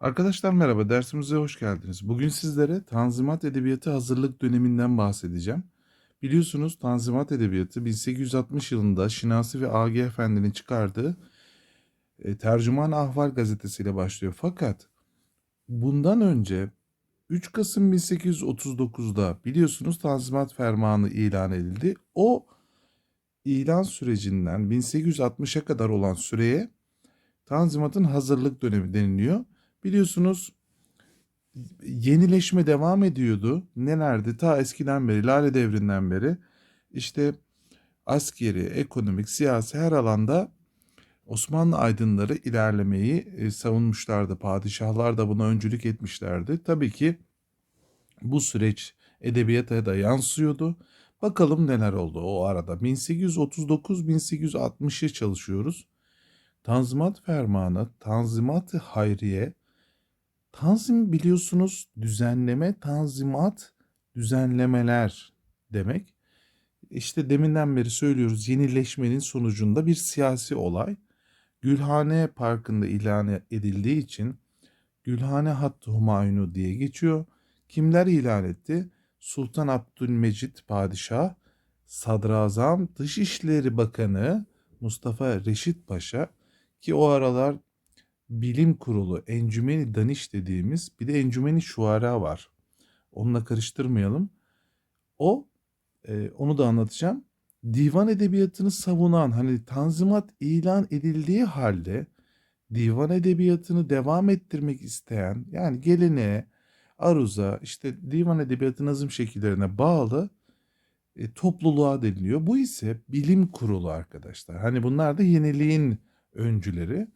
Arkadaşlar merhaba, dersimize hoş geldiniz. Bugün sizlere Tanzimat Edebiyatı hazırlık döneminden bahsedeceğim. Biliyorsunuz Tanzimat Edebiyatı 1860 yılında Şinasi ve A.G. Efendi'nin çıkardığı e, Tercüman Ahval gazetesiyle başlıyor. Fakat bundan önce 3 Kasım 1839'da biliyorsunuz Tanzimat Fermanı ilan edildi. O ilan sürecinden 1860'a kadar olan süreye Tanzimat'ın hazırlık dönemi deniliyor. Biliyorsunuz yenileşme devam ediyordu. Nelerdi? Ta eskiden beri, Lale devrinden beri işte askeri, ekonomik, siyasi her alanda Osmanlı aydınları ilerlemeyi e, savunmuşlardı. Padişahlar da buna öncülük etmişlerdi. Tabii ki bu süreç edebiyata da yansıyordu. Bakalım neler oldu o arada. 1839-1860'ı çalışıyoruz. Tanzimat Fermanı, Tanzimat-ı Hayriye, Tanzim biliyorsunuz düzenleme, tanzimat, düzenlemeler demek. İşte deminden beri söylüyoruz yenileşmenin sonucunda bir siyasi olay. Gülhane Parkı'nda ilan edildiği için Gülhane Hattı Humayunu diye geçiyor. Kimler ilan etti? Sultan Abdülmecit Padişah, Sadrazam Dışişleri Bakanı Mustafa Reşit Paşa ki o aralar bilim kurulu Encümeni Daniş dediğimiz bir de Encümeni Şuara var. Onunla karıştırmayalım. O e, onu da anlatacağım. Divan edebiyatını savunan hani tanzimat ilan edildiği halde divan edebiyatını devam ettirmek isteyen yani geleneğe, aruza işte divan edebiyatı nazım şekillerine bağlı e, topluluğa deniliyor. Bu ise bilim kurulu arkadaşlar. Hani bunlar da yeniliğin öncüleri.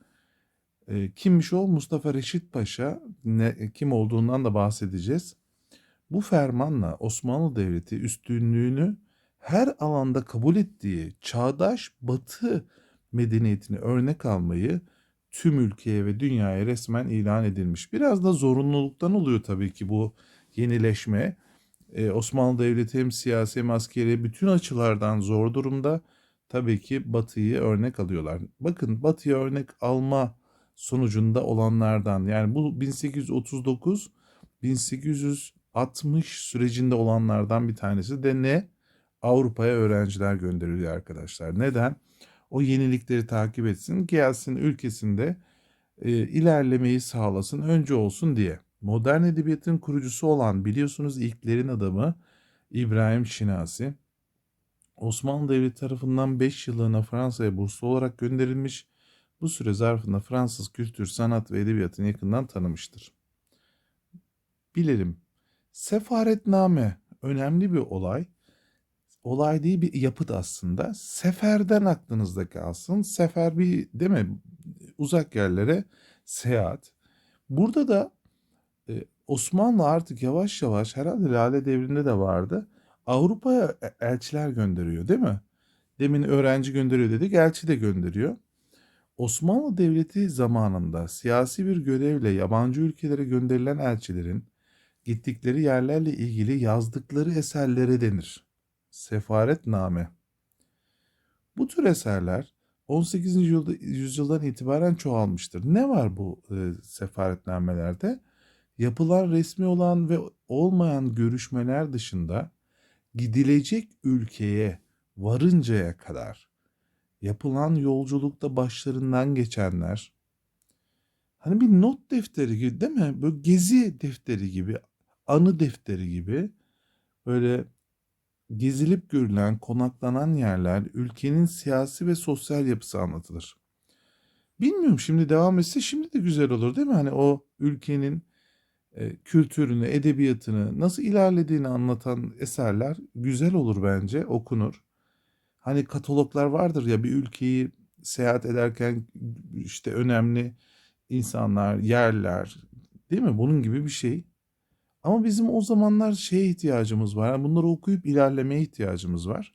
E, kimmiş o? Mustafa Reşit Paşa. Ne, kim olduğundan da bahsedeceğiz. Bu fermanla Osmanlı Devleti üstünlüğünü her alanda kabul ettiği çağdaş batı medeniyetini örnek almayı tüm ülkeye ve dünyaya resmen ilan edilmiş. Biraz da zorunluluktan oluyor tabii ki bu yenileşme. Ee, Osmanlı Devleti hem siyasi hem askeri bütün açılardan zor durumda. Tabii ki Batı'yı örnek alıyorlar. Bakın Batı'ya örnek alma sonucunda olanlardan yani bu 1839 1860 sürecinde olanlardan bir tanesi de ne? Avrupa'ya öğrenciler gönderiliyor arkadaşlar. Neden? O yenilikleri takip etsin, gelsin ülkesinde e, ilerlemeyi sağlasın, önce olsun diye. Modern edebiyatın kurucusu olan biliyorsunuz ilklerin adamı İbrahim Şinasi. Osmanlı Devleti tarafından 5 yıllığına Fransa'ya burslu olarak gönderilmiş bu süre zarfında Fransız kültür, sanat ve edebiyatını yakından tanımıştır. Bilelim. Sefaretname önemli bir olay. Olay değil bir yapıt aslında. Seferden aklınızda kalsın. Sefer bir değil mi? Uzak yerlere seyahat. Burada da e, Osmanlı artık yavaş yavaş herhalde Lale devrinde de vardı. Avrupa'ya elçiler gönderiyor değil mi? Demin öğrenci gönderiyor dedik, elçi de gönderiyor. Osmanlı Devleti zamanında siyasi bir görevle yabancı ülkelere gönderilen elçilerin gittikleri yerlerle ilgili yazdıkları eserlere denir. Sefaretname. Bu tür eserler 18. yüzyıldan itibaren çoğalmıştır. Ne var bu e, sefaretnamelerde? Yapılan resmi olan ve olmayan görüşmeler dışında gidilecek ülkeye varıncaya kadar yapılan yolculukta başlarından geçenler hani bir not defteri gibi değil mi? Böyle gezi defteri gibi, anı defteri gibi böyle gezilip görülen, konaklanan yerler, ülkenin siyasi ve sosyal yapısı anlatılır. Bilmiyorum şimdi devam etse şimdi de güzel olur değil mi? Hani o ülkenin e, kültürünü, edebiyatını nasıl ilerlediğini anlatan eserler güzel olur bence, okunur. Hani kataloglar vardır ya bir ülkeyi seyahat ederken işte önemli insanlar, yerler değil mi? Bunun gibi bir şey. Ama bizim o zamanlar şeye ihtiyacımız var. Yani bunları okuyup ilerlemeye ihtiyacımız var.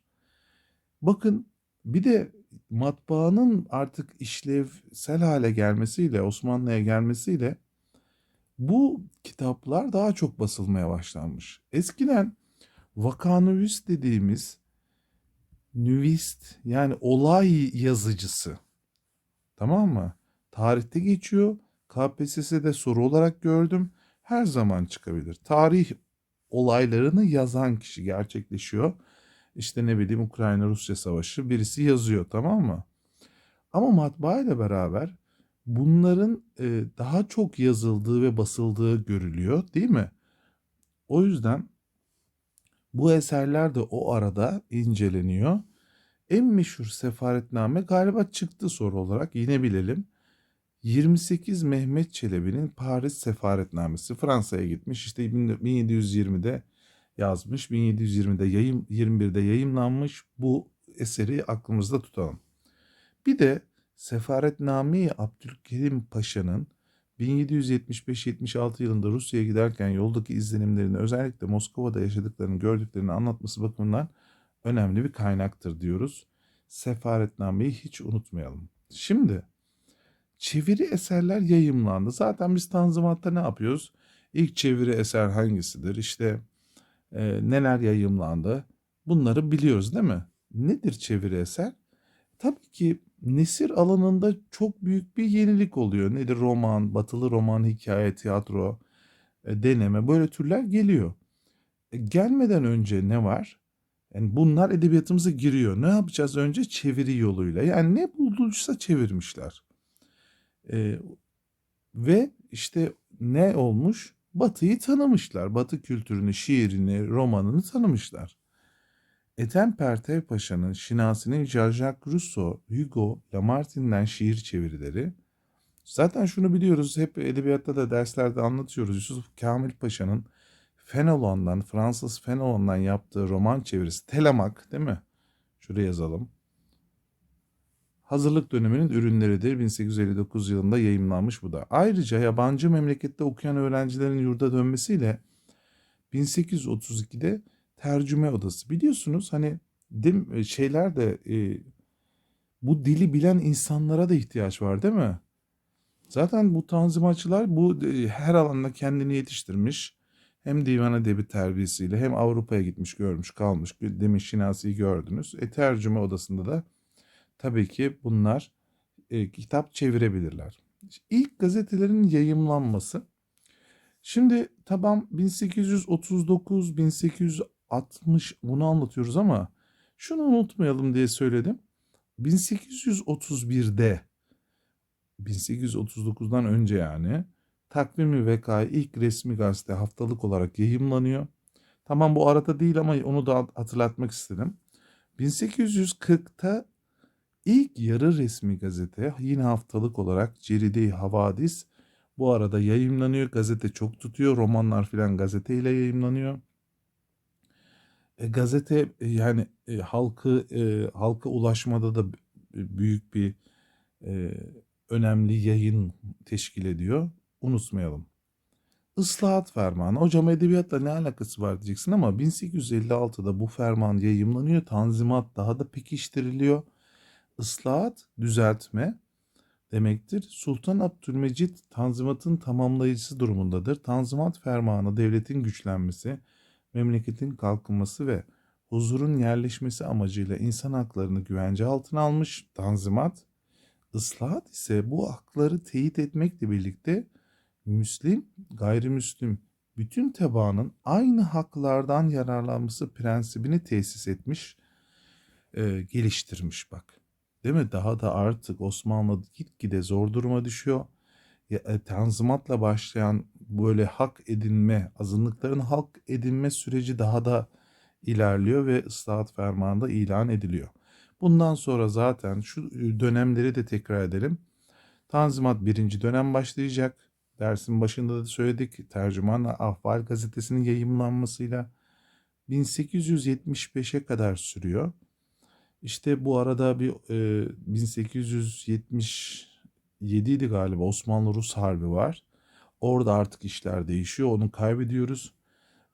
Bakın bir de matbaanın artık işlevsel hale gelmesiyle, Osmanlı'ya gelmesiyle bu kitaplar daha çok basılmaya başlanmış. Eskiden vakanüvis dediğimiz nüvist yani olay yazıcısı. Tamam mı? Tarihte geçiyor. KPSS'de soru olarak gördüm. Her zaman çıkabilir. Tarih olaylarını yazan kişi gerçekleşiyor. İşte ne bileyim Ukrayna-Rusya savaşı birisi yazıyor tamam mı? Ama matbaa ile beraber bunların e, daha çok yazıldığı ve basıldığı görülüyor değil mi? O yüzden bu eserler de o arada inceleniyor. En meşhur sefaretname galiba çıktı soru olarak yine bilelim. 28 Mehmet Çelebi'nin Paris Sefaretnamesi Fransa'ya gitmiş. İşte 1720'de yazmış. 1720'de yayın 21'de yayımlanmış. Bu eseri aklımızda tutalım. Bir de Sefaretname Abdülkerim Paşa'nın 1775-76 yılında Rusya'ya giderken yoldaki izlenimlerini özellikle Moskova'da yaşadıklarını gördüklerini anlatması bakımından önemli bir kaynaktır diyoruz. Sefaretnameyi hiç unutmayalım. Şimdi çeviri eserler yayımlandı. Zaten biz Tanzimat'ta ne yapıyoruz? İlk çeviri eser hangisidir? İşte e, neler yayımlandı? Bunları biliyoruz değil mi? Nedir çeviri eser? Tabii ki nesir alanında çok büyük bir yenilik oluyor. Nedir roman, batılı roman, hikaye, tiyatro, e, deneme böyle türler geliyor. E, gelmeden önce ne var? Yani bunlar edebiyatımıza giriyor. Ne yapacağız önce? Çeviri yoluyla. Yani ne bulduysa çevirmişler. E, ve işte ne olmuş? Batı'yı tanımışlar. Batı kültürünü, şiirini, romanını tanımışlar. Ethem Pertev Paşa'nın Şinasi'nin Jean-Jacques Rousseau, Hugo, Lamartine'den şiir çevirileri. Zaten şunu biliyoruz, hep edebiyatta da derslerde anlatıyoruz. Yusuf Kamil Paşa'nın Fenelon'dan, Fransız Fenelon'dan yaptığı roman çevirisi. Telemak değil mi? Şuraya yazalım. Hazırlık döneminin ürünleridir. 1859 yılında yayımlanmış bu da. Ayrıca yabancı memlekette okuyan öğrencilerin yurda dönmesiyle 1832'de tercüme odası. Biliyorsunuz hani dim, şeyler de e, bu dili bilen insanlara da ihtiyaç var değil mi? Zaten bu tanzimatçılar bu e, her alanda kendini yetiştirmiş. Hem divan edebi terbiyesiyle hem Avrupa'ya gitmiş görmüş kalmış. Demin Şinasi'yi gördünüz. E tercüme odasında da tabii ki bunlar e, kitap çevirebilirler. İlk gazetelerin yayımlanması. Şimdi tamam 1839 1860 bunu anlatıyoruz ama şunu unutmayalım diye söyledim. 1831'de 1839'dan önce yani takvimi vekai ilk resmi gazete haftalık olarak yayımlanıyor. Tamam bu arada değil ama onu da hatırlatmak istedim. 1840'ta ilk yarı resmi gazete yine haftalık olarak Ceride-i Havadis bu arada yayımlanıyor. Gazete çok tutuyor. Romanlar filan gazeteyle yayımlanıyor. E, gazete e, yani e, halkı e, halka ulaşmada da büyük bir e, önemli yayın teşkil ediyor. Unutmayalım. Islahat fermanı. Hocam edebiyatla ne alakası var diyeceksin ama 1856'da bu ferman yayımlanıyor. Tanzimat daha da pekiştiriliyor. Islahat, düzeltme demektir. Sultan Abdülmecit Tanzimat'ın tamamlayıcısı durumundadır. Tanzimat fermanı devletin güçlenmesi, memleketin kalkınması ve huzurun yerleşmesi amacıyla insan haklarını güvence altına almış Tanzimat, ıslahat ise bu hakları teyit etmekle birlikte Müslim, gayrimüslim bütün tebaanın aynı haklardan yararlanması prensibini tesis etmiş, e, geliştirmiş bak. Değil mi? Daha da artık Osmanlı gitgide zor duruma düşüyor. Ya, e, tanzimatla başlayan böyle hak edinme, azınlıkların hak edinme süreci daha da ilerliyor ve ıslahat fermanında ilan ediliyor. Bundan sonra zaten şu dönemleri de tekrar edelim. Tanzimat birinci dönem başlayacak. Dersin başında da söyledik. Tercüman Ahval gazetesinin yayımlanmasıyla 1875'e kadar sürüyor. İşte bu arada bir e, 1877 idi galiba Osmanlı-Rus Harbi var. Orada artık işler değişiyor. Onu kaybediyoruz.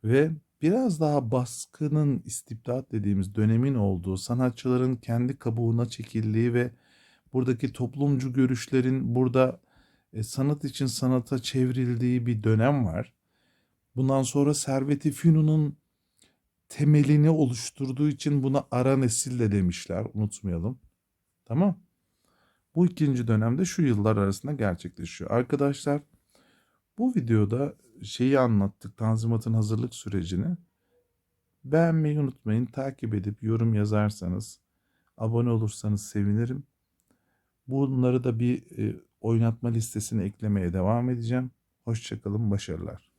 Ve biraz daha baskının istibdat dediğimiz dönemin olduğu, sanatçıların kendi kabuğuna çekildiği ve buradaki toplumcu görüşlerin burada e, sanat için sanata çevrildiği bir dönem var. Bundan sonra Servet-i Fünun'un temelini oluşturduğu için buna ara nesil de demişler. Unutmayalım. Tamam. Bu ikinci dönemde şu yıllar arasında gerçekleşiyor. Arkadaşlar bu videoda şeyi anlattık. Tanzimat'ın hazırlık sürecini. Beğenmeyi unutmayın. Takip edip yorum yazarsanız, abone olursanız sevinirim. Bunları da bir e, oynatma listesine eklemeye devam edeceğim. Hoşçakalın, başarılar.